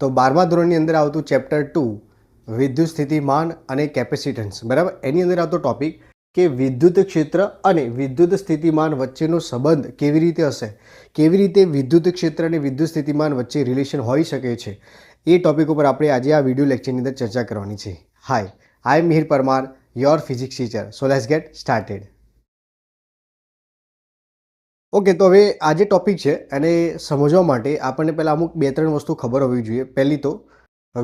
તો બારમા ધોરણની અંદર આવતું ચેપ્ટર ટુ વિદ્યુત સ્થિતિમાન અને કેપેસિટન્સ બરાબર? એની અંદર આવતો ટોપિક કે વિદ્યુત ક્ષેત્ર અને વિદ્યુત સ્થિતિમાન વચ્ચેનો સંબંધ કેવી રીતે હશે? કેવી રીતે વિદ્યુત ક્ષેત્ર અને વિદ્યુત સ્થિતિમાન વચ્ચે રિલેશન હોઈ શકે છે? એ ટોપિક ઉપર આપણે આજે આ વીડિયો લેક્ચરની અંદર ચર્ચા કરવાની છે. Hi I am Mihir Parmar your physics teacher so let's get started okay તો હવે આ જે ટોપિક છે, એને સમજવા માટે આપણને પહેલાં અમુક બે ત્રણ વસ્તુ ખબર હોવી જોઈએ. પહેલી તો,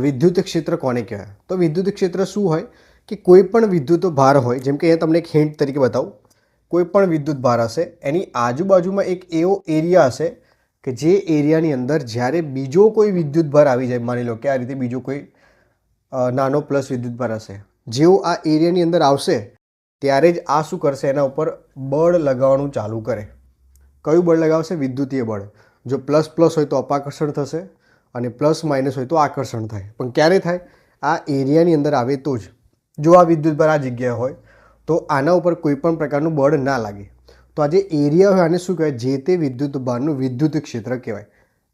વિદ્યુત ક્ષેત્ર કોને કહેવાય? તો વિદ્યુત ક્ષેત્ર શું હોય? કે કોઈ પણ વિદ્યુત ભાર હોય, જેમ કે અહીંયા તમને એક હિન્ટ તરીકે બતાવું. કોઈ પણ વિદ્યુત ભાર હશે, એની આજુબાજુમાં એક એવો એરિયા હશે કે જે એરિયાની અંદર જ્યારે બીજો કોઈ વિદ્યુત ભાર આવી જાય, માની લો કે આ રીતે બીજો કોઈ નાનો પ્લસ વિદ્યુત ભાર હશે. જેવો આ એરિયાની અંદર આવશે, ત્યારે જ આ શું કરશે? એના ઉપર બળ લગાવવાનું ચાલુ કરે. કયું બળ લગાવશે? વિદ્યુતીય બળ. જો પ્લસ પ્લસ હોય તો અપાકર્ષણ થશે અને પ્લસ માઇનસ હોય તો આકર્ષણ થાય. પણ ક્યારે થાય? આ એરિયાની અંદર આવે તો જ. જો આ વિદ્યુત ભાર આ જગ્યાએ હોય, તો આના ઉપર કોઈ પણ પ્રકારનું બળ ના લાગે. તો આ જે એરિયા હોય આને શું કહેવાય? જે તે વિદ્યુત ભારનું વિદ્યુત ક્ષેત્ર કહેવાય.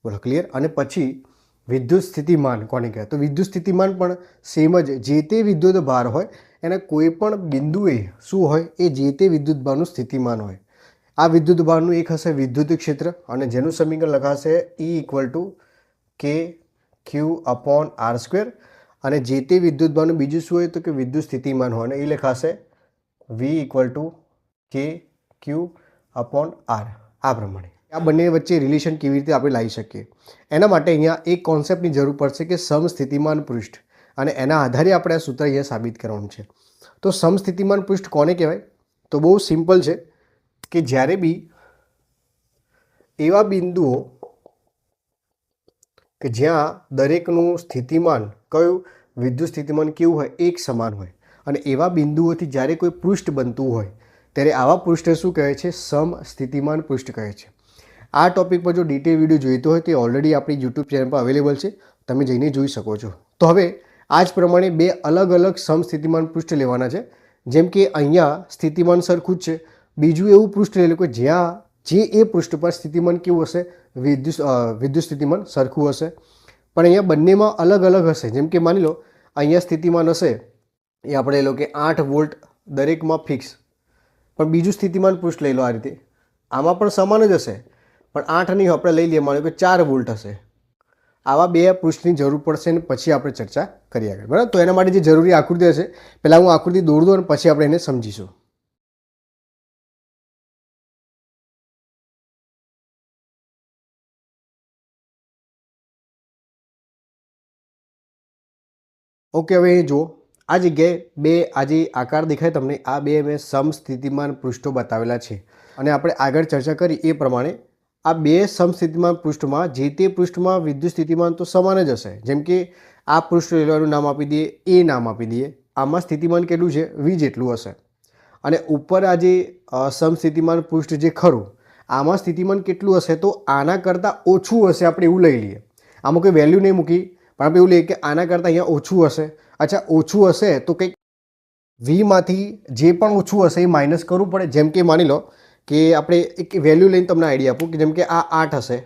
બોલો ક્લિયર અને પછી વિદ્યુત સ્થિતિમાન કોને કહેવાય? તો વિદ્યુત સ્થિતિમાન પણ સેમ જ. જે તે વિદ્યુત ભાર હોય, એના કોઈ પણ બિંદુએ શું હોય? એ જે તે વિદ્યુત ભારનું સ્થિતિમાન હોય. આ વિદ્યુત ભારનું એક હશે વિદ્યુત ક્ષેત્ર અને જેનું સમીકરણ લખાશે E equal to K Q upon R square અને જે તે વિદ્યુત ભારનું બીજું શું હોય તો કે વિદ્યુત સ્થિતિમાન હોય. અને એ લખાશે V equal to K Q upon R આ પ્રમાણે. આ બંને વચ્ચે રિલેશન કેવી રીતે આપણે લાવી શકીએ? એના માટે અહીંયા એક કોન્સેપ્ટની જરૂર પડશે કે સમસ્થિતિમાન પૃષ્ઠ. અને એના આધારે આપણે આ સૂત્ર અહીંયા સાબિત કરવાનું છે. તો સમસ્થિતિમાન પૃષ્ઠ કોને કહેવાય? તો બહુ સિમ્પલ છે. કે જ્યારે બી એવા બિંદુઓ કે જ્યાં દરેકનું સ્થિતિમાન કયું, વિદ્યુત સ્થિતિમાન કેવું હોય, એક સમાન હોય. અને એવા બિંદુઓથી જ્યારે કોઈ પૃષ્ઠ બનતું હોય, ત્યારે આવા પૃષ્ઠ શું કહે છે? સમ સ્થિતિમાન પૃષ્ઠ કહે છે. આ ટોપિક પર જો ડિટેલ વીડિયો જોઈતો હોય, તે ઓલરેડી આપણી યુટ્યુબ ચેનલ પર અવેલેબલ છે. તમે જઈને જોઈ શકો છો. તો હવે આ જ પ્રમાણે બે અલગ અલગ સમસ્થિતિમાન પૃષ્ઠ લેવાના છે. જેમ કે અહીંયા સ્થિતિમાન સરખું જ છે બીજું એવું પૃષ્ઠ લઈ લો કે જ્યાં જે એ પૃષ્ઠ પર સ્થિતિમાન કેવું હશે? વિદ્યુત વિદ્યુત સ્થિતિમાન સરખું હશે. પણ અહીંયા બંનેમાં અલગ અલગ હશે. જેમ કે માની લો, અહીંયા સ્થિતિમાન હશે, એ આપણે લઈ લો કે આઠ વોલ્ટ દરેકમાં ફિક્સ પણ બીજું સ્થિતિમાન પૃષ્ઠ લઈ લો આ રીતે. આમાં પણ સમાન જ હશે. પણ આઠ નહીં આપણે લઈ લઈએ, માનો કે ચાર વોલ્ટ હશે. આવા બે પૃષ્ઠની જરૂર પડશે અને પછી આપણે ચર્ચા કરીએ આગળ. બરાબર? તો એના માટે જે જરૂરી આકૃતિ હશે, પહેલાં હું આકૃતિ દોર દઉં અને પછી આપણે એને સમજીશું. ઓકે હવે અહીં જુઓ. આ જગ્યાએ બે આ જે આકાર દેખાય તમને, આ બે મેં સમસ્થિતિમાન પૃષ્ઠો બતાવેલા છે. અને આપણે આગળ ચર્ચા કરી એ પ્રમાણે, આ બે સમસ્થિતિમાન પૃષ્ઠમાં જે તે પૃષ્ઠમાં વિદ્યુત સ્થિતિમાન તો સમાન જ હશે. જેમ કે, આ પૃષ્ઠ લેવાનું નામ આપી દઈએ, એ નામ આપી દઈએ. આમાં સ્થિતિમાન કેટલું છે? વી જેટલું હશે. અને ઉપર આ જે સમસ્થિતિમાન પૃષ્ઠ જે ખરું, આમાં સ્થિતિમાન કેટલું હશે? તો આના કરતાં ઓછું હશે, આપણે એવું લઈ લઈએ. આમાં કોઈ વેલ્યુ નહીં મૂકી. પણ આપણે એવું લઈએ કે આના કરતાં અહીંયા ઓછું હશે. અચ્છા, ઓછું હશે તો કંઈક વીમાંથી જે પણ ઓછું હશે એ માઇનસ કરવું પડે. જેમ કે માની લો કે આપણે એક વેલ્યુ લઈને તમને આઈડિયા આપું કે જેમ કે આ આઠ હશે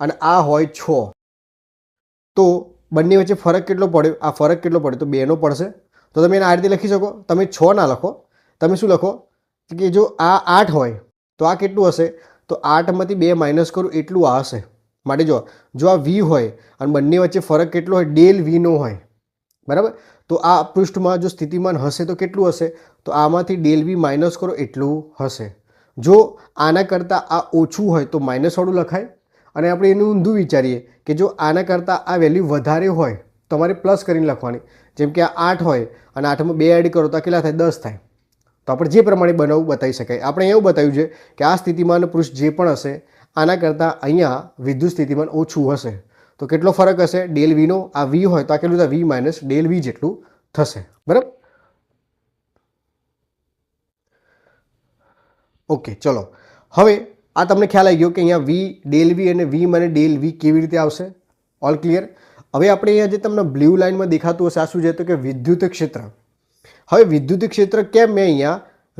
અને આ હોય છ. તો બંને વચ્ચે ફરક કેટલો પડ્યો આ ફરક કેટલો પડ્યો તો બેનો પડશે. તો તમે એને આ રીતે લખી શકો. તમે છ ના લખો. તમે શું લખો? કે જો આ આઠ હોય તો આ કેટલું હશે? તો આઠમાંથી બે માઇનસ કરું, એટલું આ હશે. માટે જો જો આ વી હોય અને બંને વચ્ચે ફરક કેટલો હોય, ડેલ વીનો હોય, બરાબર? તો આ પૃષ્ઠમાં જો સ્થિતિમાન હશે તો કેટલું હશે? તો આમાંથી ડેલ વી માઇનસ કરો એટલું હશે. જો આના કરતાં આ ઓછું હોય તો માઇનસવાળું લખાય. અને આપણે એનું ઊંધું વિચારીએ કે જો આના કરતાં આ વેલ્યુ વધારે હોય, તો તમારે પ્લસ કરીને લખવાની. જેમ કે આ આઠ હોય અને આઠમાં બે એડ કરો તો કેટલા થાય? દસ થાય. તો આપણે જે પ્રમાણે બનાવવું બતાવી શકાય. આપણે એવું બતાવ્યું છે કે આ સ્થિતિમાન પૃષ્ઠ જે પણ હશે આના કરતાં અહીંયા વિદ્યુત સ્થિતિમાન ઓછું હશે. તો કેટલો ફરક હશે? ડેલ વીનો આ વી હોય તો આ કેટલું વી માઇનસ ડેલ વી જેટલું થશે. બરાબર? ઓકે ચલો. હવે આ તમને ખ્યાલ આવી ગયો કે અહીંયા વી ડેલ વી અને વી મને ડેલ વી કેવી રીતે આવશે? ઓલ ક્લિયર હવે આપણે અહીંયા જે તમને બ્લુ લાઇનમાં દેખાતું હશે, આ શું છે તો કે વિદ્યુત ક્ષેત્ર. હવે વિદ્યુત ક્ષેત્ર કેમ મેં અહીંયા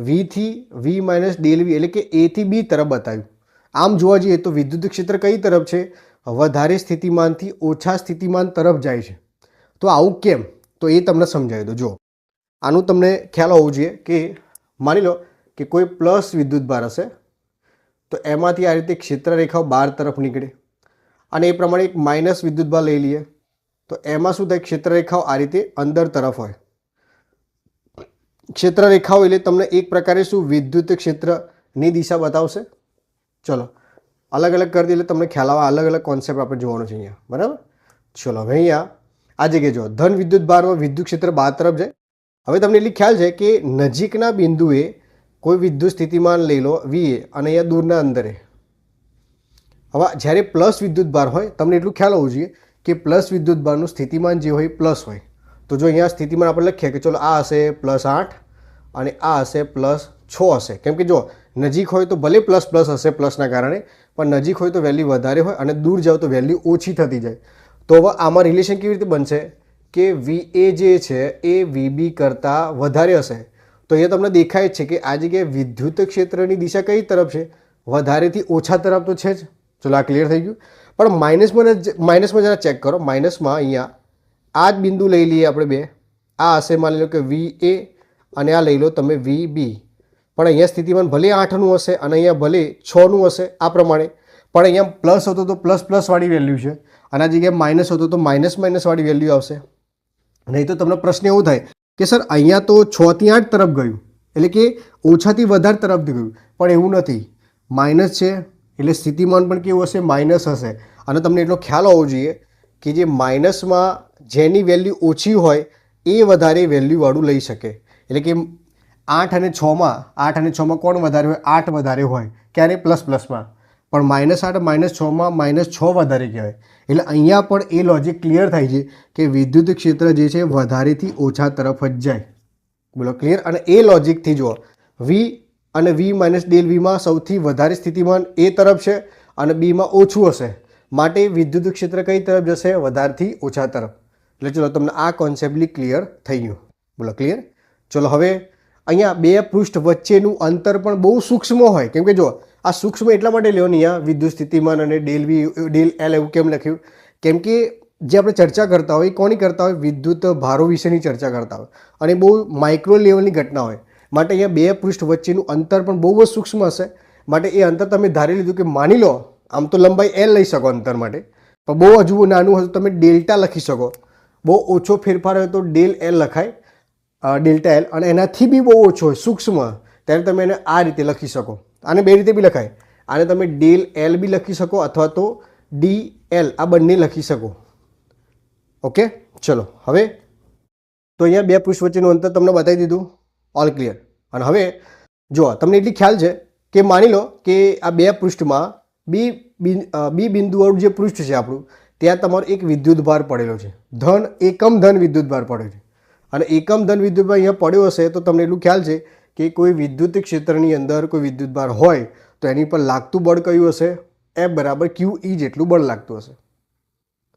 વીથી વી માઇનસ ડેલ વી એટલે કે એથી બી તરફ બતાવ્યું? આમ જોવા જઈએ તો વિદ્યુત ક્ષેત્ર કઈ તરફ છે? વધારે સ્થિતિમાનથી ઓછા સ્થિતિમાન તરફ જાય છે. તો આવું કેમ? તો એ તમને સમજાવી દો. જો, આનું તમને ખ્યાલ હોવો જોઈએ કે માની લો કે કોઈ પ્લસ વિદ્યુતભાર હશે, તો એમાંથી આ રીતે ક્ષેત્રરેખાઓ બહાર તરફ નીકળે. અને એ પ્રમાણે એક માઇનસ વિદ્યુતભાર લઈ લઈએ, તો એમાં શું થાય? ક્ષેત્રરેખાઓ આ રીતે અંદર તરફ હોય. ક્ષેત્રરેખાઓ એટલે તમને એક પ્રકારે શું? વિદ્યુત ક્ષેત્રની દિશા બતાવશે. ચલો. અલગ અલગ કરી દઈએ એટલે તમને ખ્યાલ આવે, અલગ અલગ કોન્સેપ્ટ આપણે જોવાનું છે અહીંયા. બરાબર? ચલો, હવે અહીંયા આ જગ્યાએ જો ધન વિદ્યુત ભારમાં વિદ્યુત ક્ષેત્ર બહાર તરફ જાય. હવે તમને એટલી ખ્યાલ છે કે નજીકના બિંદુએ કોઈ વિદ્યુત સ્થિતિમાન લઈ લો વીએ અને અહીંયા દૂરના અંદરે હવે જ્યારે પ્લસ વિદ્યુત ભાર હોય, તમને એટલું ખ્યાલ હોવું જોઈએ કે પ્લસ વિદ્યુત ભારનું સ્થિતિમાન જે હોય પ્લસ હોય. તો જો અહીંયા સ્થિતિમાન આપણે લખીએ કે ચલો આ હશે પ્લસ આઠ અને આ હશે પ્લસ છ હશે. કેમ કે જો નજીક હોય તો ભલે પ્લસ પ્લસ હશે પ્લસના કારણે, પણ નજીક હોય તો વેલ્યુ વધારે હોય અને દૂર જાઓ તો વેલ્યુ ઓછી થતી જાય. તો હવે આમાં રિલેશન કેવી રીતે બનશે? કે વી એ જે છે એ વીબી કરતાં વધારે હશે. તો અહીંયા તમને દેખાય જ છે કે આ જગ્યાએ વિદ્યુત ક્ષેત્રની દિશા કઈ તરફ છે? વધારેથી ઓછા તરફ તો છે જ. ચલો આ ક્લિયર થઈ ગયું. પણ માઇનસમાં માઇનસમાં જરા ચેક કરો. માઇનસમાં અહીંયા આ જ બિંદુ લઈ લઈએ આપણે બે. આ હશે માની લો કે વી એ અને આ લઈ લો તમે વી બી પણ અહીંયા સ્થિતિમાન ભલે આઠનું હશે અને અહીંયા ભલે છનું હશે આ પ્રમાણે, પણ અહીંયા પ્લસ હતો તો પ્લસ પ્લસવાળી વેલ્યુ છે. અને આ જગ્યાએ માઇનસ હતો તો માઇનસ માઇનસવાળી વેલ્યુ આવશે. નહીં તો તમને પ્રશ્ન એવો થાય કે સર, અહીંયા તો છથી આઠ તરફ ગયું, એટલે કે ઓછાથી વધારે તરફ ગયું, પણ એવું નથી. માઇનસ છે, એટલે સ્થિતિમાન પણ કેવું હશે? માઇનસ હશે. અને તમને એટલો ખ્યાલ હોવો જોઈએ કે જે માઇનસમાં જેની વેલ્યુ ઓછી હોય, એ વધારે વેલ્યુવાળું લઈ શકે. એટલે કે આઠ અને છમાં આઠ અને છમાં કોણ વધારે હોય? આઠ વધારે હોય. ક્યારે? પ્લસ પ્લસમાં પણ માઇનસ આઠ, માઇનસ છમાં માઇનસ છ વધારે કહેવાય. એટલે અહીંયા પણ એ લોજિક ક્લિયર થાય છે કે વિદ્યુત ક્ષેત્ર જે છે વધારેથી ઓછા તરફ જ જાય. બોલો ક્લિયર અને એ લોજિકથી જુઓ. વી અને વી માઇનસ ડેલ વીમાં સૌથી વધારે સ્થિતિમાન એ તરફ છે અને બીમાં ઓછું હશે. માટે વિદ્યુત ક્ષેત્ર કઈ તરફ જશે? વધારેથી ઓછા તરફ. એટલે ચલો તમને આ કોન્સેપ્ટલી ક્લિયર થઈ ગયું. બોલો ક્લિયર ચલો હવે અહીંયા બે પૃષ્ઠ વચ્ચેનું અંતર પણ બહુ સૂક્ષ્મ હોય. કેમ કે જો, આ સૂક્ષ્મ એટલા માટે લેવાની અહીંયા વિદ્યુત સ્થિતિમાન અને ડેલ વી, ડેલ એલ એવું કેમ લખ્યું? કેમ કે જે આપણે ચર્ચા કરતા હોય કોની કરતા હોય? વિદ્યુત ભારો વિશેની ચર્ચા કરતા હોય. અને બહુ માઇક્રો લેવલની ઘટના હોય. માટે અહીંયા બે પૃષ્ઠ વચ્ચેનું અંતર પણ બહુ જ સૂક્ષ્મ હશે. માટે એ અંતર તમે ધારી લીધું કે માની લો, આમ તો લંબાઈ એલ લઈ શકો અંતર માટે. પણ બહુ હજુ નાનું તો તમે ડેલ્ટા લખી શકો. બહુ ઓછો ફેરફાર હોય તો ડેલ એલ લખાય. ડેલ્ટા એલ અને એનાથી બી બહુ ઓછો હોય, સૂક્ષ્મ ત્યારે તમે એને આ રીતે લખી શકો. આને બે રીતે બી લખાય. આને તમે ડેલ એલ બી લખી શકો અથવા તો ડી એલ આ બંને લખી શકો. ઓકે? ચલો, હવે તો અહીંયા બે પૃષ્ઠ વચ્ચેનું અંતર તમને બતાવી દીધું. ઓલ ક્લિયર અને હવે જો, તમને એટલી ખ્યાલ છે કે માની લો કે આ બે પૃષ્ઠમાં બી બિન- બી બિંદુવાળું જે પૃષ્ઠ છે આપણું, ત્યાં તમારો એક વિદ્યુત ભાર પડેલો છે. ધન, એકમ ધન વિદ્યુત ભાર પડેલો છે. અને એકમ ધન વિદ્યુતભાર અહીંયા પડ્યો હશે તો તમને એટલું ખ્યાલ છે કે કોઈ વિદ્યુત ક્ષેત્રની અંદર કોઈ વિદ્યુતભાર હોય તો એની પર લાગતું બળ કયું હશે? એફ બરાબર ક્યુ ઈ જેટલું બળ લાગતું હશે.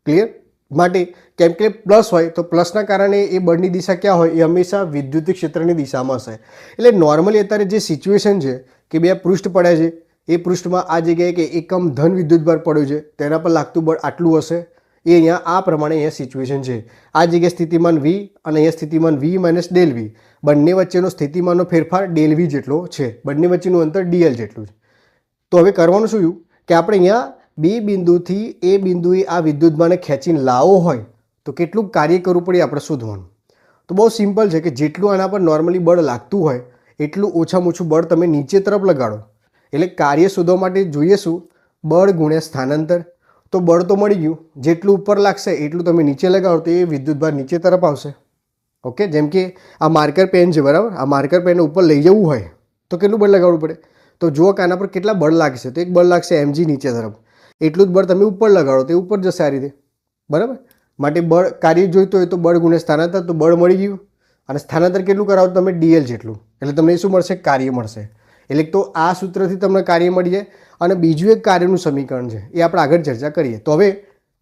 ક્લિયર માટે કેમ કે પ્લસ હોય તો પ્લસના કારણે એ બળની દિશા ક્યાં હોય? એ હંમેશા વિદ્યુત ક્ષેત્રની દિશામાં હશે. એટલે નોર્મલી અત્યારે જે સિચ્યુએશન છે કે બે પૃષ્ઠ પડ્યા છે, એ પૃષ્ઠમાં આ જગ્યાએ કે એકમ ધન વિદ્યુતભાર પડ્યો છે, તેના પર લાગતું બળ આટલું હશે? એ અહીંયા આ પ્રમાણે અહીંયા સિચ્યુએશન છે. આ જગ્યાએ સ્થિતિમાન વી અને અહીંયા સ્થિતિમાન વી માઇનસ ડેલ વી બંને વચ્ચેનો સ્થિતિમાનનો ફેરફાર ડેલ વી જેટલો છે. બંને વચ્ચેનું અંતર ડીએલ જેટલું છે. તો હવે કરવાનું શું કે આપણે અહીંયા બે બિંદુથી એ બિંદુએ આ વિદ્યુતમાને ખેંચીને લાવવો હોય, તો કેટલું કાર્ય કરવું પડે આપણે શોધવાનું. તો બહુ સિમ્પલ છે કે જેટલું આના પર નોર્મલી બળ લાગતું હોય, એટલું ઓછામાં ઓછું બળ તમે નીચે તરફ લગાડો. એટલે કાર્ય શોધવા માટે જોઈએ શું? બળ ગુણ્યા સ્થાનાંતર. તો બળ તો મળી ગયું. જેટલું ઉપર લાગશે, એટલું તમે નીચે લગાવો તો એ વિદ્યુતભાર નીચે તરફ આવશે. ઓકે? જેમ કે આ માર્કર પેન છે, બરાબર? આ માર્કર પેન ઉપર લઈ જવું હોય, તો કેટલું બળ લગાવવું પડે? તો જુઓ કાના પર કેટલા બળ લાગશે. તો એક બળ લાગશે એમજી નીચે તરફ. એટલું જ બળ તમે ઉપર લગાડો તો એ ઉપર જશે આ રીતે. બરાબર? માટે બળ કાર્ય જોઈતું હોય તો બળ ગુણે સ્થાનાંતર, તો બળ મળી ગયું. અને સ્થાનાંતર કેટલું કરાવો તમે ડીએલ જેટલું. એટલે તમને શું મળશે? કાર્ય મળશે. એટલે તો આ સૂત્રથી તમને કાર્ય મળી જાય. અને બીજું એક કાર્યનું સમીકરણ છે, એ આપણે આગળ ચર્ચા કરીએ. તો હવે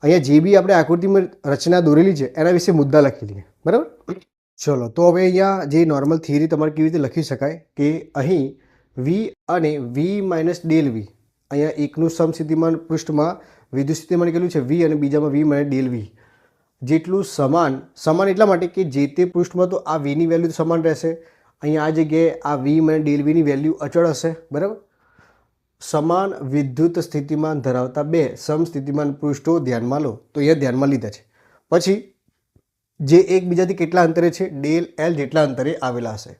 અહીંયા જે બી આપણે આકૃતિમાં રચના દોરેલી છે, એના વિશે મુદ્દા લખી લઈએ બરાબર? ચલો, તો હવે અહીંયા જે નોર્મલ થિયરી તમારે કેવી રીતે લખી શકાય કે અહીં વી અને વી માઇનસ ડેલ વી અહીંયા એકનું સમસ્થિતિમાન પૃષ્ઠમાં, વિદ્યુત સ્થિતિમાન કેટલું છે? વી અને બીજામાં વી મને ડેલ વી જેટલું સમાન સમાન એટલા માટે કે જે તે પૃષ્ઠમાં તો આ વીની વેલ્યુ સમાન રહેશે. અહીંયા આ જગ્યાએ આ વી મને ડેલ વીની વેલ્યુ અચળ હશે, બરાબર? સમાન વિદ્યુત સ્થિતિમાન ધરાવતા બે સમસ્થિતિમાન પૃષ્ઠો ધ્યાનમાં લો. તો એ ધ્યાનમાં લીધા છે. પછી, જે એકબીજાથી કેટલા અંતરે છે? ડેલ એલ જેટલા અંતરે આવેલા હશે.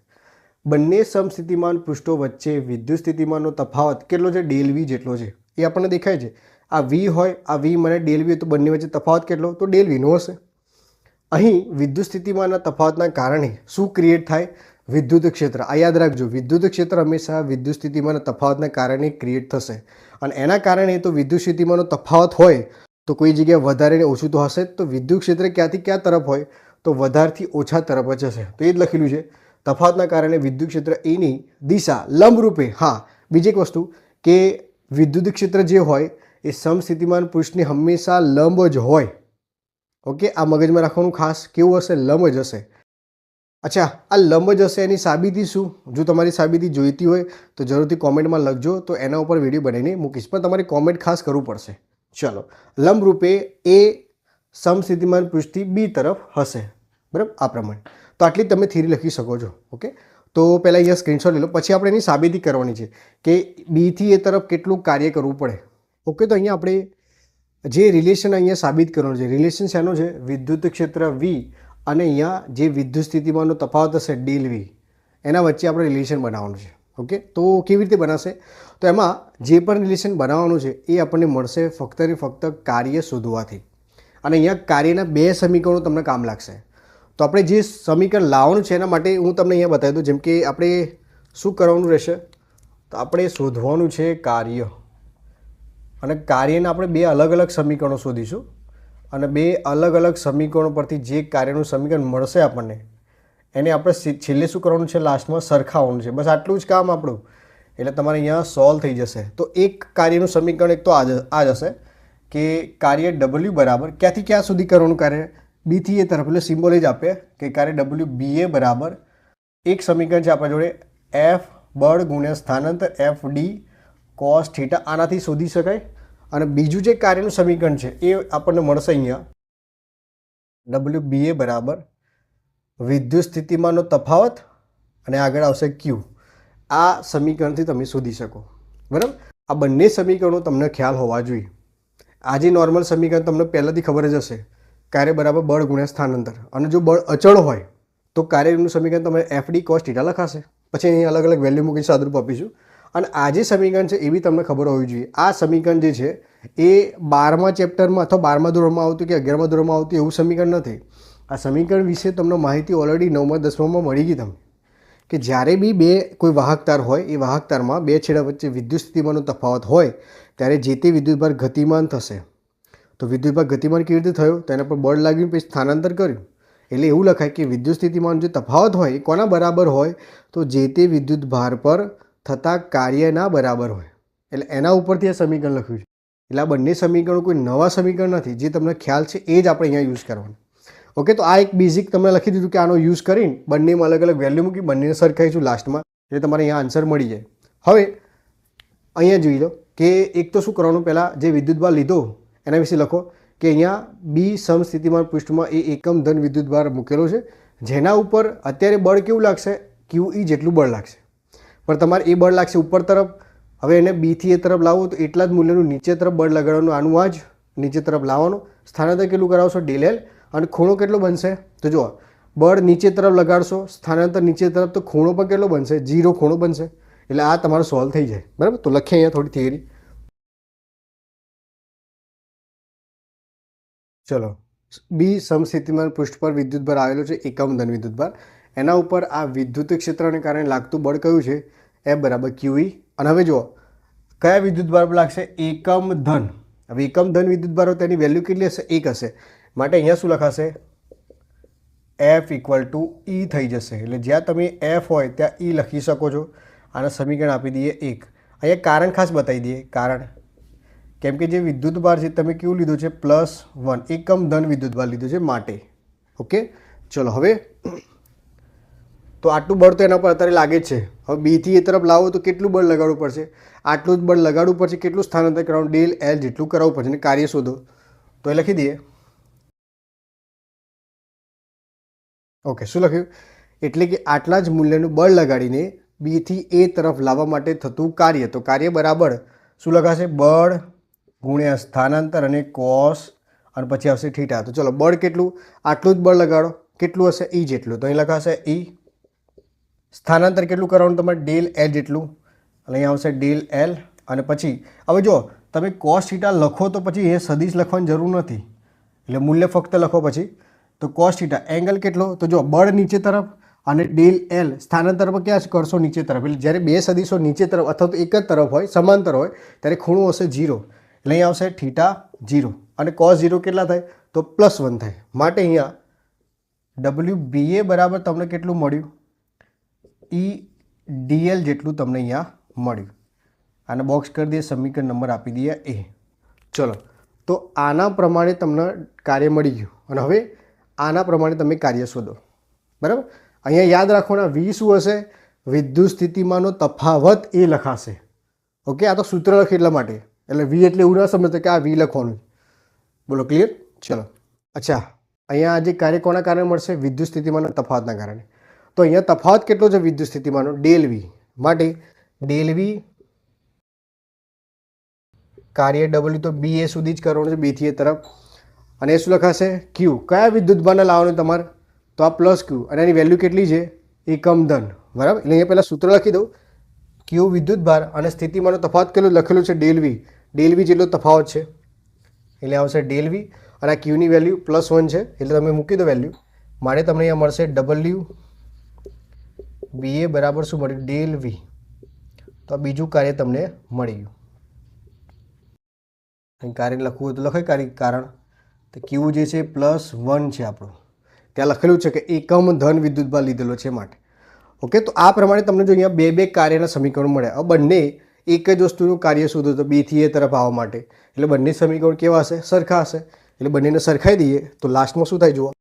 બંને સમસ્થિતિમાન પૃષ્ઠો વચ્ચે વિદ્યુત સ્થિતિમાનનો તફાવત કેટલો છે? ડેલ વી જેટલો છે. એ આપણને દેખાય છે. આ વી હોય, આ વી મને ડેલ વી તો બંને વચ્ચે તફાવત કેટલો? તો ડેલ વીનો હશે. અહીં વિદ્યુત સ્થિતિમાનના તફાવતના કારણે શું ક્રિએટ થાય? વિદ્યુત ક્ષેત્ર. આ યાદ રાખજો, વિદ્યુત ક્ષેત્ર હંમેશા વિદ્યુત સ્થિતિમાનના તફાવતના કારણે ક્રિએટ થશે. અને એના કારણે તો વિદ્યુત સ્થિતિમાનનો તફાવત હોય, તો કોઈ જગ્યાએ વધારે ને ઓછું તો હશે તો વિદ્યુત ક્ષેત્ર ક્યાંથી ક્યાં તરફ હોય, તો વધારથી ઓછા તરફ જ હશે. તો એ જ લખેલું છે. તફાવતના કારણે વિદ્યુત ક્ષેત્ર એની દિશા લંબરૂપે, હા, બીજી એક વસ્તુ કે વિદ્યુત ક્ષેત્ર જે હોય, એ સમસ્થિતિમાન પૃષ્ઠની હંમેશા લંબ જ હોય. ઓકે? આ મગજમાં રાખવાનું ખાસ કેવું હશે? લંબ જ હશે. અચ્છા, આ લંબ જ હશે એની સાબિતી શું? જો તમારી સાબિતી જોઈતી હોય તો જરૂરથી કોમેન્ટમાં લખજો. તો એના ઉપર વીડિયો બનાવીને મૂકીશ. પણ તમારે કોમેન્ટ ખાસ કરવું પડશે. ચલો. લંબરૂપે એ સમસ્થિતિમાન પૃષ્ઠથી બી તરફ હશે. બરાબર? આ પ્રમાણે. તો આટલી તમે થિયરી લખી શકો છો. ઓકે? તો પહેલાં અહીંયા સ્ક્રીનશોટ લઈ લો. પછી આપણે એની સાબિતી કરવાની છે કે બીથી એ તરફ કેટલું કાર્ય કરવું પડે. ઓકે? તો અહીંયા આપણે જે રિલેશન અહીંયા સાબિત કરવાનું છે. રિલેશન શેનો છે? વિદ્યુત ક્ષેત્ર વી અને અહીંયા જે વિદ્યુત સ્થિતિમાનનો તફાવત હશે ડીલવી એના વચ્ચે આપણે રિલેશન બનાવવાનું છે. ઓકે તો કેવી રીતે બનાવશે તો એમાં જે પણ રિલેશન બનાવવાનું છે એ આપણને મળશે ફક્ત ને ફક્ત કાર્ય શોધવાથી. અને અહીંયા કાર્યના બે સમીકરણો તમને કામ લાગશે. તો આપણે જે સમીકરણ લાવવાનું છે એના માટે હું તમને અહીંયા બતાવી દઉં, જેમ કે આપણે શું કરવાનું રહેશે? તો આપણે શોધવાનું છે કાર્ય. અને કાર્યના આપણે બે અલગ અલગ સમીકરણો શોધીશું. અને બે અલગ અલગ સમીકરણો પરથી જે કાર્યનું સમીકરણ મળશે આપણને, એને આપણે છેલ્લે શું કરવાનું છે? લાસ્ટમાં સરખાવવાનું છે. બસ આટલું જ કામ આપણું. એટલે તમારે અહીંયા સોલ્વ થઈ જશે. તો એક કાર્યનું સમીકરણ એક તો આ જ હશે કે કાર્ય ડબલ્યુ બરાબર ક્યાંથી ક્યાં સુધી કરવાનું કાર્ય? બીથી એ તરફ. એટલે સિમ્બોલ જ આપે કે કાર્ય ડબલ્યુ બી એ બરાબર. એક સમીકરણ છે આપણા જોડે. એફ બળ ગુણ્યા સ્થાનાંતર એફ ડી કોસ થીટા આનાથી શોધી શકાય. અને બીજું જે કાર્યનું સમીકરણ છે, એ આપણને મળશે અહીંયા. ડબલ્યુ બી એ બરાબર. વિદ્યુત સ્થિતિમાંનો તફાવત અને આગળ આવશે ક્યુ આ સમીકરણથી તમે શોધી શકો. બરાબર? આ બંને સમીકરણો તમને ખ્યાલ હોવા જોઈએ. આ જે નોર્મલ સમીકરણ તમને પહેલાંથી ખબર જ હશે, કાર્ય બરાબર બળ ગુણ્યા સ્થાનાંતર. અને જો બળ અચળ હોય, તો કાર્યનું સમીકરણ તમે એફડી કોસ્ટ થીટા લખાશે. પછી અહીં અલગ અલગ વેલ્યુ મૂકીને સાદરૂપ આપીશું. અને આ જે સમીકરણ છે એ બી તમને ખબર હોવી જોઈએ. આ સમીકરણ જે છે, એ બારમા ચેપ્ટરમાં અથવા બારમા ધોરણમાં આવતું કે અગિયારમા ધોરણમાં આવતું એવું સમીકરણ નથી. આ સમીકરણ વિશે તમને માહિતી ઓલરેડી નવમા, દસમામાં મળી ગઈ તમને. કે જ્યારે બી બે કોઈ વાહકતાર હોય, એ વાહકતારમાં બે છેડા વચ્ચે વિદ્યુત સ્થિતિમાનનો તફાવત હોય, ત્યારે જે તે વિદ્યુતભાર ગતિમાન થશે. તો વિદ્યુતભાર ગતિમાન કેવી રીતે થયો? તેના પર બળ લાગ્યું પછી સ્થાનાંતર કર્યું. એટલે એવું લખાય કે વિદ્યુત સ્થિતિમાન જે તફાવત હોય, એ કોના બરાબર હોય? તો જે તે વિદ્યુત ભાર પર થતા કાર્યના બરાબર હોય. એટલે એના ઉપરથી આ સમીકરણ લખ્યું છે. એટલે આ બંને સમીકરણો કોઈ નવા સમીકરણ નથી, જે તમને ખ્યાલ છે એ જ આપણે અહીંયા યુઝ કરવાનું. ઓકે તો આ એક બેઝિક તમને લખી દીધું કે આનો યુઝ કરીને બંનેમાં અલગ અલગ વેલ્યુ મૂકી બંનેને સરખાઈશું લાસ્ટમાં એટલે તમારે અહીંયા આન્સર મળી જાય. હવે, અહીંયા જોઈ લો કે એક તો શું કરવાનું પહેલાં, જે વિદ્યુતભાર લીધો, એના વિશે લખો કે અહીંયા બી સમસ્થિતિમાન પૃષ્ઠમાં એ એકમ ધન વિદ્યુતભાર મૂકેલો છે, જેના ઉપર અત્યારે બળ કેવું લાગશે? ક્યુ ઈ જેટલું બળ લાગશે. પણ તમારે એ બળ લાગશે ઉપર તરફ. હવે એને બીથી એ તરફ લાવો તો એટલા જ મૂલ્યનું નીચે તરફ બળ લગાડવાનું આનું આ જ નીચે તરફ લાવવાનું. સ્થાનાંતર કેટલું કરાવશો? ડેલ અને ખૂણો કેટલો બનશે? તો જુઓ, બળ નીચે તરફ લગાડશો, સ્થાનાંતર નીચે તરફ, તો ખૂણો પણ કેટલો બનશે? જીરો ખૂણો બનશે. એટલે આ તમારો સોલ્વ થઈ જાય. બરાબર? તો લખીએ અહીંયા થોડી થિયરી ચલો. બી સમસ્થિતિમાન પૃષ્ઠ પર વિદ્યુતભાર આવેલો છે, એકમ ધન વિદ્યુતભાર. એના ઉપર આ વિદ્યુત ક્ષેત્રને કારણે લાગતું બળ કયું છે? એ બરાબર ક્યુઈ અને હવે જુઓ, કયા વિદ્યુતભાર પર લાગશે? એકમ ધન. હવે એકમ ધન વિદ્યુતભાર હોય તેની વેલ્યુ કેટલી હશે? એક હશે. માટે અહીંયા શું લખાશે? એફ ઇક્વલ ટુ ઈ થઈ જશે. એટલે જ્યાં તમે એફ હોય, ત્યાં ઈ લખી શકો છો. આને સમીકરણ આપી દઈએ એક. અહીંયા કારણ ખાસ બતાવી દઈએ. કારણ. કેમ કે જે વિદ્યુત ભાર છે, તમે કેવું લીધું છે? Plus one. એકમ ધન વિદ્યુત ભાર લીધું છે માટે. ઓકે? ચલો, હવે તો આટલું બળ તો એના પર અત્યારે લાગે જ છે. હવે બીથી એ તરફ લાવો તો કેટલું બળ લગાડવું પડશે? આટલું જ બળ લગાડવું પડશે, કેટલું સ્થાનાંતર કરવાનું ડેલ એલ જેટલું કરાવવું પડશે અને કાર્ય શોધો. તો એ લખી દઈએ. ઓકે શું લખ્યું? એટલે કે આટલા જ મૂલ્યનું બળ લગાડીને બીથી એ તરફ લાવવા માટે થતું કાર્ય, તો કાર્ય બરાબર શું લખાશે? બળ ગુણ્યા સ્થાનાંતર અને કોસ અને પછી આવશે થીટા તો ચલો, બળ કેટલું? આટલું જ બળ લગાડો. કેટલું હશે? ઈ જેટલું. તો અહીં લખાશે ઈ સ્થાનાંતર કેટલું કરવાનું તમારે? ડેલ એલ જેટલું. અને અહીં આવશે ડેલ એલ. અને પછી, હવે જો તમે કોસ થીટા લખો તો પછી એ સદીશ લખવાની જરૂર નથી. એટલે મૂલ્ય ફક્ત લખો પછી. તો કોસ થીટા એંગલ કેટલો? તો જો બળ નીચે તરફ અને ડેલ એલ સ્થાનાંતર પર ક્યાં કરશો? નીચે તરફ. એટલે જ્યારે બે સદીશો નીચે તરફ અથવા તો એક જ તરફ હોય, સમાંતર હોય, ત્યારે ખૂણો હશે જીરો એટલે અહીં આવશે થીટા જીરો અને કોસ જીરો કેટલા થાય? તો પ્લસ વન થાય. માટે અહીંયા ડબલ્યુ બી એ બરાબર તમને કેટલું મળ્યું? ઈ ડીએલ જેટલું તમને અહીંયા મળ્યું. આને બોક્સ કરી દઈએ, સમીકરણ નંબર આપી દઈએ એ. ચલો, તો આના પ્રમાણે તમને કાર્ય મળી ગયું. અને હવે આના પ્રમાણે તમે કાર્ય શોધો. બરાબર? અહીંયા યાદ રાખવાના, વી શું હશે? વિદ્યુત સ્થિતિમાંનો તફાવત એ લખાશે. ઓકે? આ તો સૂત્ર લખે એટલા માટે. એટલે વી એટલે એવું ના સમજતા કે આ વી લખવાનું બોલો ક્લિયર ચલો. અચ્છા, અહીંયા આજે કાર્ય કોના કારણે મળશે? વિદ્યુત સ્થિતિમાંના તફાવતના કારણે. તો અહીંયા તફાવત કેટલો છે વિદ્યુત સ્થિતિમાનનો? ડેલ વી. માટે ડેલ વી કાર્ય ડબલ્યુ તો બી એ સુધી જ કરવાનું છે બીથી એ તરફ. અને એ શું લખાશે? ક્યુ કયા વિદ્યુતભારને લાવવાનું તમારે? તો આ પ્લસ ક્યુ અને એની વેલ્યુ કેટલી છે? એકમ ધન. બરાબર? એટલે અહીંયા પહેલાં સૂત્ર લખી દઉં. ક્યુ વિદ્યુતભાર અને સ્થિતિમાનનો તફાવત કેટલો લખેલું છે? ડેલ વી. ડેલ વી જેટલો તફાવત છે. એટલે આવશે ડેલ વી. અને આ ક્યુની વેલ્યુ પ્લસ વન છે. એટલે તમે મૂકી દો વેલ્યુ મારે તમને અહીંયા મળશે ડબલ્યુ બી એ બરાબર શું મળ્યું? ડેલ વી તો બીજું કાર્ય તમને મળી ગયું. અહીં કાર્ય લખવું હોય તો લખાય કાર્ય કારણ. તો ક્યુ જે છે પ્લસ વન છે આપણું. ત્યાં લખેલું છે કે એકમ ધન વિદ્યુતભાર લીધેલો છે માટે. ઓકે તો આ પ્રમાણે તમને જો અહીંયા બે બે કાર્યના સમીકરણ મળ્યા. બંને એક જ વસ્તુનું કાર્ય શોધો તો બેથી એ તરફ આવવા માટે. એટલે બંને સમીકરણ કેવા હશે? સરખા હશે. એટલે બંનેને સરખાવી દઈએ તો લાસ્ટમાં શું થાય જુઓ?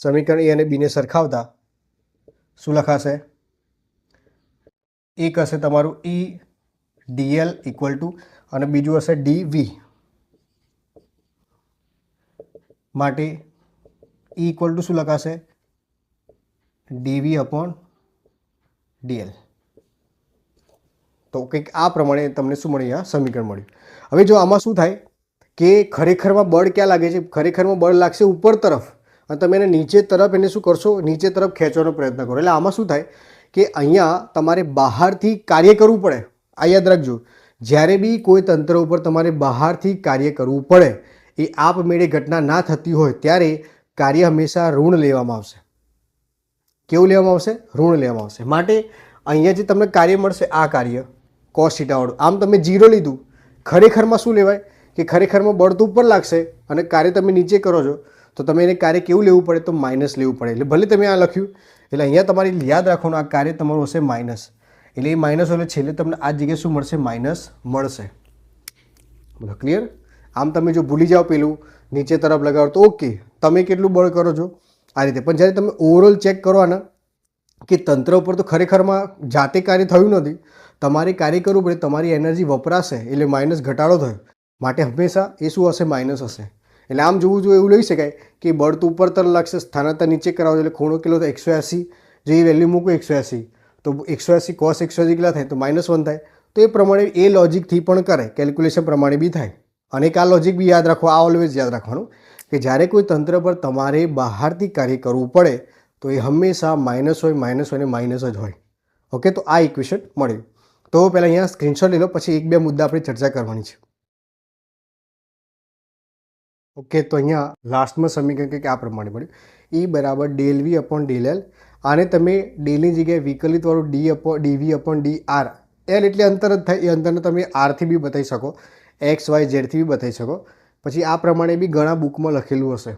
સમીકરણ એ અને બીને સરખાવતા શું લખાશે? એક હશે તમારું ઈ ડીએલ ઇક્વલ ટુ અને બીજું હશે ડી વી માટે ઈ ઇક્વલ ટુ શું લખાશે? ડીવી અપોન ડીએલ તો કંઈક આ પ્રમાણે તમને શું મળ્યું? આ સમીકરણ મળ્યું. હવે જો આમાં શું થાય? કે ખરેખરમાં બળ ક્યાં લાગે છે? ખરેખરમાં બળ લાગશે ઉપર તરફ. અને તમે એને નીચે તરફ એને શું કરશો? નીચે તરફ ખેંચવાનો પ્રયત્ન કરો. એટલે આમાં શું થાય કે અહીંયા તમારે બહારથી કાર્ય કરવું પડે. આ યાદ રાખજો. જ્યારે બી કોઈ તંત્ર ઉપર તમારે બહારથી કાર્ય કરવું પડે, એ આપમેળે ઘટના ના થતી હોય, ત્યારે કાર્ય હંમેશા ઋણ લેવામાં આવશે. કેવું લેવામાં આવશે? ઋણ લેવામાં આવશે. માટે અહીંયા જે તમને કાર્ય મળશે, આ કાર્ય કોસ સીટાવાળું આમ તમે જીરો લીધું. ખરેખરમાં શું લેવાય? કે ખરેખરમાં બળતું ઉપર લાગશે અને કાર્ય તમે નીચે કરો છો. તો તમે એને કાર્ય કેવું લેવું પડે તો માઇનસ લેવું પડે. એટલે ભલે તમે આ લખ્યું, એટલે અહીંયા તમારે યાદ રાખવાનું આ કાર્ય તમારું હશે માઇનસ એટલે એ માઇનસ એટલે છેલ્લે તમને આ જગ્યાએ શું મળશે? માઇનસ મળશે. બોલો ક્લિયર આમ તમે જો ભૂલી જાઓ પેલું, નીચે તરફ લગાવો તો ઓકે તમે કેટલું બળ કરો છો? આ રીતે. પણ જ્યારે તમે ઓવરઓલ ચેક કરવાના કે તંત્ર ઉપર તો ખરેખરમાં જાતે કાર્ય થયું નથી, તમારે કાર્ય કરવું પડે, તમારી એનર્જી વપરાશે, એટલે માઇનસ ઘટાડો થયો. માટે હંમેશા એ શું હશે? માઇનસ હશે. એટલે આમ જોવું જોઈએ એવું લઈ શકાય કે બળત ઉપર તર લાગશે સ્થાનાંતર નીચે કરાવો એટલે ખૂણો કેટલો તો એકસો એંસી. જે વેલ્યુ મૂકું એકસો એંસી. તો એકસો એંસી કોસ એકસો એંસી કેટલા થાય? તો માઇનસ વન થાય. તો એ પ્રમાણે એ લોજિકથી પણ કરે. કેલ્ક્યુલેશન પ્રમાણે બી થાય. અને એક આ લોજિક બી યાદ રાખો, આ ઓલવેઝ યાદ રાખવાનું કે જ્યારે કોઈ તંત્ર પર તમારે બહારથી કાર્ય કરવું પડે, તો એ હંમેશા માઇનસ હોય માઇનસ હોય અને માઇનસ જ હોય. ઓકે તો આ ઇક્વેશન મળ્યું. તો પહેલાં અહીંયા સ્ક્રીનશોટ લઈ લો, પછી એક બે મુદ્દા આપણે ચર્ચા કરવાની છે. ઓકે, તો અહીંયા લાસ્ટમાં સમીકરણ કંઈક આ પ્રમાણે મળ્યું. ઈ બરાબર del V upon del L આને તમે ડેલની જગ્યાએ વિકલિતવાળું D upon DV upon D R L એટલે અંતર જ થાય, એ અંતરને તમે આરથી બી બતાવી શકો. એક્સ વાય ઝેડથી બી બતાવી શકો. પછી આ પ્રમાણે બી ઘણા બુકમાં લખેલું હશે.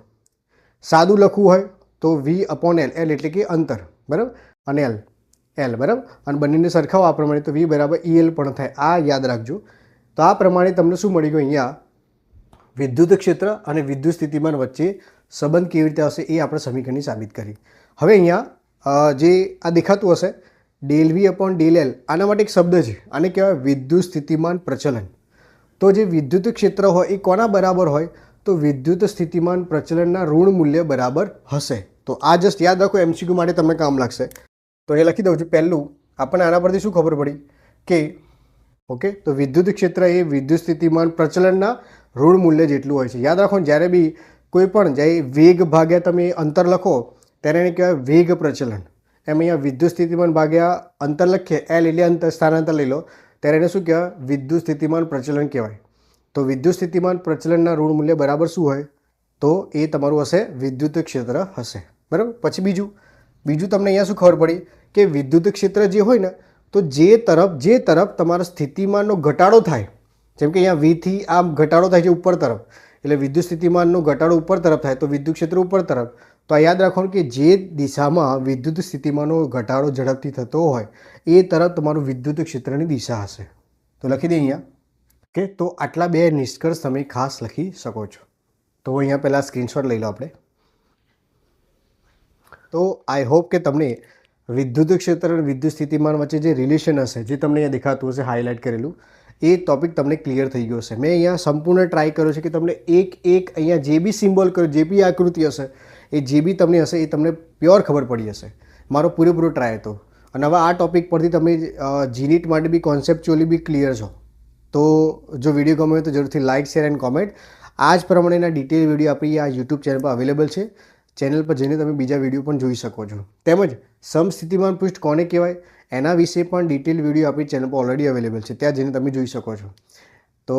સાદું લખવું હોય તો વી અપોન એલ એલ એટલે કે અંતર, બરાબર? અને એલ એલ બરાબર? અને બંનેને સરખાવો આ પ્રમાણે તો વી બરાબર ઈ એલ પણ થાય. આ યાદ રાખજો. તો આ પ્રમાણે તમને શું મળી ગયું અહીંયા? વિદ્યુત ક્ષેત્ર અને વિદ્યુત સ્થિતિમાન વચ્ચે સંબંધ કેવી રીતે હશે એ આપણે સમીકરણની સાબિત કરી. હવે અહીંયા જે આ દેખાતું હશે del V upon del L આના માટે એક શબ્દ છે. આને કહેવાય વિદ્યુત સ્થિતિમાન પ્રચલન. તો જે વિદ્યુત ક્ષેત્ર હોય એ કોના બરાબર હોય? તો વિદ્યુત સ્થિતિમાન પ્રચલનના ઋણ મૂલ્ય બરાબર હશે. તો આ જસ્ટ યાદ રાખો એમસીક્યુ માટે તમને કામ લાગશે. તો એ લખી દઉં છું પહેલું. આપણને આના પરથી શું ખબર પડી? કે ઓકે તો વિદ્યુત ક્ષેત્ર એ વિદ્યુત સ્થિતિમાન પ્રચલનના ઋણ મૂલ્ય જેટલું હોય છે. યાદ રાખો જ્યારે બી કોઈ પણ જ્યારે વેગ ભાગ્યા તમે અંતર લખો, ત્યારે એને કહેવાય વેગ પ્રચલન. એમ અહીંયા વિદ્યુત સ્થિતિમાન ભાગ્યા અંતર લખીએ એલ એટલે અંતર, સ્થાનાંતર લઈ લો, ત્યારે એને શું કહેવાય? વિદ્યુત સ્થિતિમાન પ્રચલન કહેવાય. તો વિદ્યુત સ્થિતિમાન પ્રચલનના ઋણ મૂલ્ય બરાબર શું હોય? તો એ તમારું હશે, વિદ્યુત ક્ષેત્ર હશે. બરાબર? પછી બીજું બીજું તમને અહીંયા શું ખબર પડી? કે વિદ્યુત ક્ષેત્ર જે હોય ને, તો જે તરફ જે તરફ તમારા સ્થિતિમાનનો ઘટાડો થાય જેમ કે અહીંયા વીથી આમ ઘટાડો થાય છે ઉપર તરફ, એટલે વિદ્યુત સ્થિતિમાનનો ઘટાડો ઉપર તરફ થાય તો વિદ્યુત ક્ષેત્ર ઉપર તરફ. તો આ યાદ રાખવાનું કે જે દિશામાં વિદ્યુત સ્થિતિમાનનો ઘટાડો ઝડપથી થતો હોય, એ તરફ તમારું વિદ્યુત ક્ષેત્રની દિશા હશે. તો લખી દઈએ અહીંયા. કે તો આટલા બે નિષ્કર્ષ તમે ખાસ લખી શકો છો. તો અહીંયા પહેલાં સ્ક્રીનશોટ લઈ લો આપણે. તો આઈ હોપ કે તમને વિદ્યુત ક્ષેત્ર અને વિદ્યુત સ્થિતિમાન વચ્ચે જે રિલેશન હશે, જે તમને અહીંયા દેખાતું હશે હાઇલાઇટ કરેલું એ ટોપિક તમને ક્લિયર થઈ ગયો હશે. મેં અહીંયા સંપૂર્ણ ટ્રાય કર્યો છે કે તમને એક એક અહીંયા જે બી સિમ્બોલ કર્યો, જે બી આકૃતિ હશે, એ જે બી તમને હશે એ તમને પ્યોર ખબર પડી હશે. મારો પૂરેપૂરો ટ્રાય હતો. અને હવે આ ટોપિક પરથી તમે જીનીટ માટે બી કોન્સેપ્ચ્યુઅલી બી ક્લિયર છો. તો જો વીડિયો ગમે હોય તો જરૂરથી લાઇક શેર એન્ડ કોમેન્ટ આ જ પ્રમાણેના ડિટેલ વીડિયો આપણી આ યુટ્યુબ ચેનલ પર અવેલેબલ છે. ચેનલ પર જઈને તમે બીજા વીડિયો પણ જોઈ શકો છો. તેમજ સમસ્થિતિમાન પૃષ્ઠ કોને કહેવાય? એના વિશે પણ ડિટેલ વીડિયો આપણી ચેનલ પર ઓલરેડી અવેલેબલ છે. ત્યાં જઈને તમે જોઈ શકો છો. તો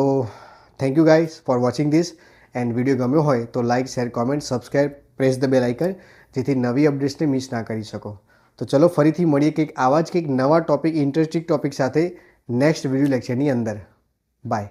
thank you guys for watching this and video ગમ્યો હોય તો like share comment subscribe press the bell icon જેથી નવી અપડેટ્સને મિસ ના કરી શકો. તો ચલો ફરીથી મળીએ કંઈક આવા જ કંઈક નવા ટોપિક ઇન્ટરેસ્ટિંગ ટોપિક સાથે નેક્સ્ટ વીડિયો લેક્ચરની અંદર. બાય